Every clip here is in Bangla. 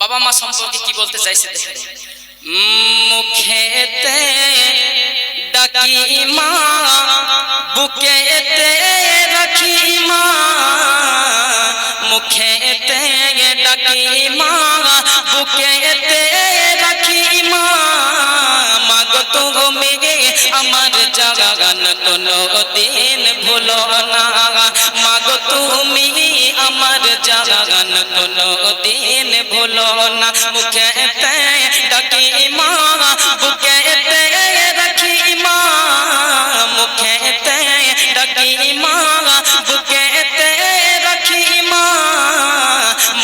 বাবা মা সম্পর্কে কি বলতে চাইছে দেখেন মুখেতে ডাকি মা, বুকেতে রাখি মা, মুখেতে ডাকি মা, বুকেতে রাখি মা। তুমি আমার জাগান, কোনো দিন ভুলো না। কোনো দিন ভুলো না মুখেতে ডাকি মা বুকেতে রাখি মা মুখেতে ডাকি মা বুকেতে রাখি মা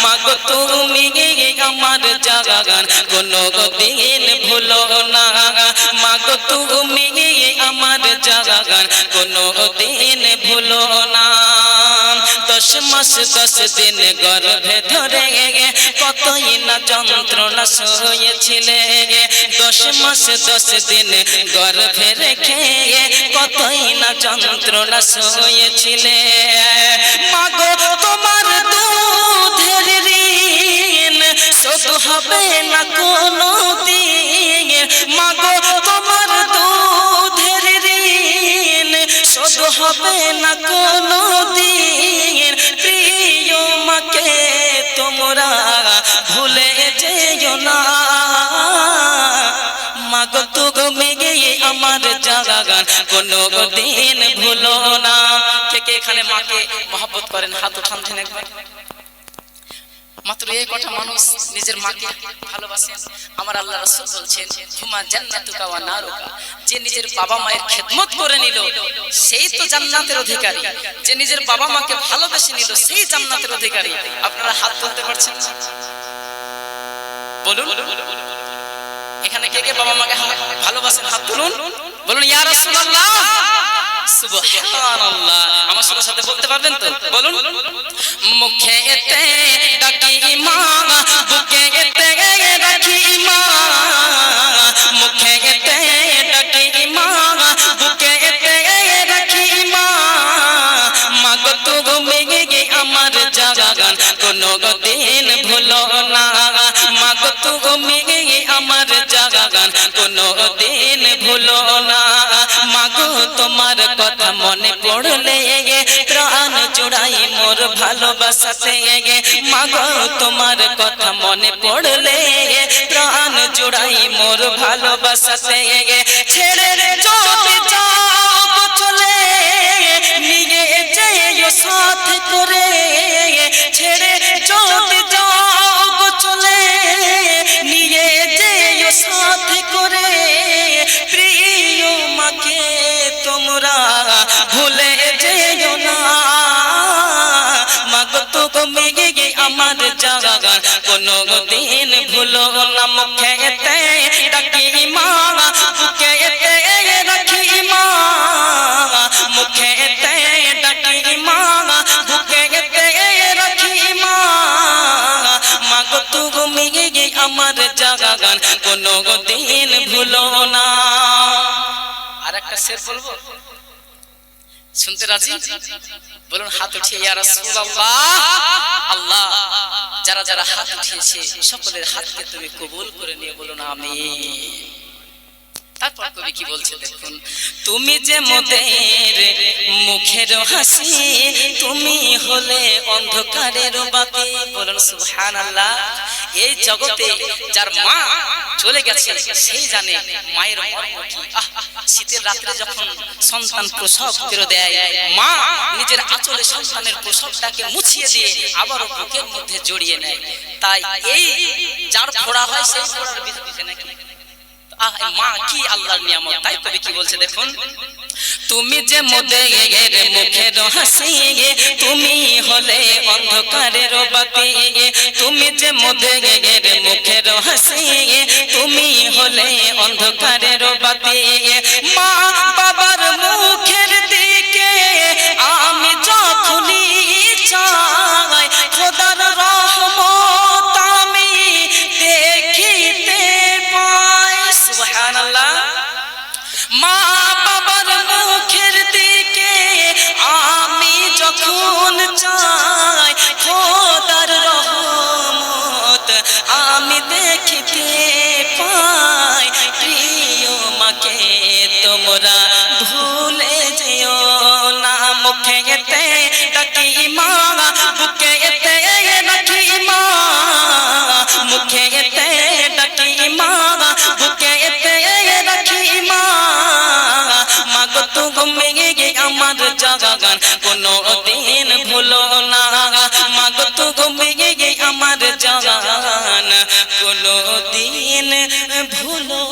মাগো তুমি আমার জাগান কোনো দিন ভুলো না মাগো তুমি আমার জাগান কোনো দিন ভুলো না দশ মাস দশ দিন গর্ভে ধরে কতই না যন্ত্রণা সয়েছিলে দশ মাস দশ দিন গর্ভে রেখে কতই না যন্ত্রণা সয়েছিলে মাগো, তোমার হবে না কোনো দিন। প্রিয় মাকে তোমরা ভুলে যেও না। মাগো তুমি আমার জাগান কোনো দিন ভুলো না। কে কে এখানে মাকে মহব্বত করেন? হাত উঠান একবার। মাত্র এই কথা মানুষ নিজের মাকে ভালোবাসে আমার আল্লাহ রাসূল বলছেন, হুমা জান্নাতুকা ওয়া নারুকা। যে নিজের বাবা মায়ের খেদমত করে নিল, সেই তো জান্নাতের অধিকারী। যে নিজের বাবা মাকে ভালোবেসে নিল, সেই জান্নাতের অধিকারী। আপনারা হাত তুলতে পারছেন না? বলুন, এখানে কে কে বাবা মাকে ভালোবাসেন? হাত তুলুন। বলুন, ইয়া রাসূলুল্লাহ! সুবহানাল্লাহ। আমার সাথে সাথে বলতে পারবেন তো? বলুন। মুখে এতে ডাকি মা, বুকে এতে রাখি মা। মুখে এতে ডাকি মা, বুকে এতে রাখি মা। মাগো তুমি আমার জাগান কোনো দিন ভুলো না। মাগো তুমি আমার জাগান কোনো তোমার কথা মনে পড়লে প্রাণ জুড়াই মোর ভালোবাসাতে মাগো, তোমার কথা মনে পড়লে প্রাণ জুড়াই মোর ভালোবাসাতে ছেড়ে মাগো তো তুমি আমার জাগান কোনো দিন ভুলো না মুখে এতে ডাকি মা বুকে এতে রাখি মা মুখে এতে ডাকি মা বুকে এতে রাখি মা মাগো তুমি আমার জাগান কোনো দিন ভুলো না আর একটা শের বলব শুনতে রাজি? বলুন, হাত উঠিয়ে, ইয়া রাসূলুল্লাহ। আল্লাহ, যারা যারা হাত উঠিয়েছে, সকলের হাতকে তুমি কবুল করে নিয়ে বলুন, আমিন। তারপর কবি কি বলছে, দেখুন, তুমি যে মোদের মুখের হাসি, তুমি হলে অন্ধকারের বাতি। বলুন, সুবহানাল্লাহ। এই জগতে যার মা চলে গেছে, সেই জানে মায়ের শীতের রাত্রে যখন সন্তান প্রসব ফেরো দেয়, মা নিজের আঁচলে সন্তানের প্রসবটাকে মুছিয়ে দিয়ে আবারও বুকের মধ্যে জড়িয়ে নেয়। তাই এই যার ফোড়া হয়, সেই ফোড়ার বিধে নাকি? আহ, মা কি আল্লাহর নিয়ামত? তাই কবি কি বলছে দেখুন। তুমি যে মোদের মুখের হাসি তুমি হলে অন্ধকারের বাতি। তুমি যে মোদের মুখের হাসি তুমি হলে অন্ধকারের বাতি। মা তুমি আমার জাগান কোনো দিন ভুলো না। মাগো তুমি আমার জাগান কোনো দিন ভুলো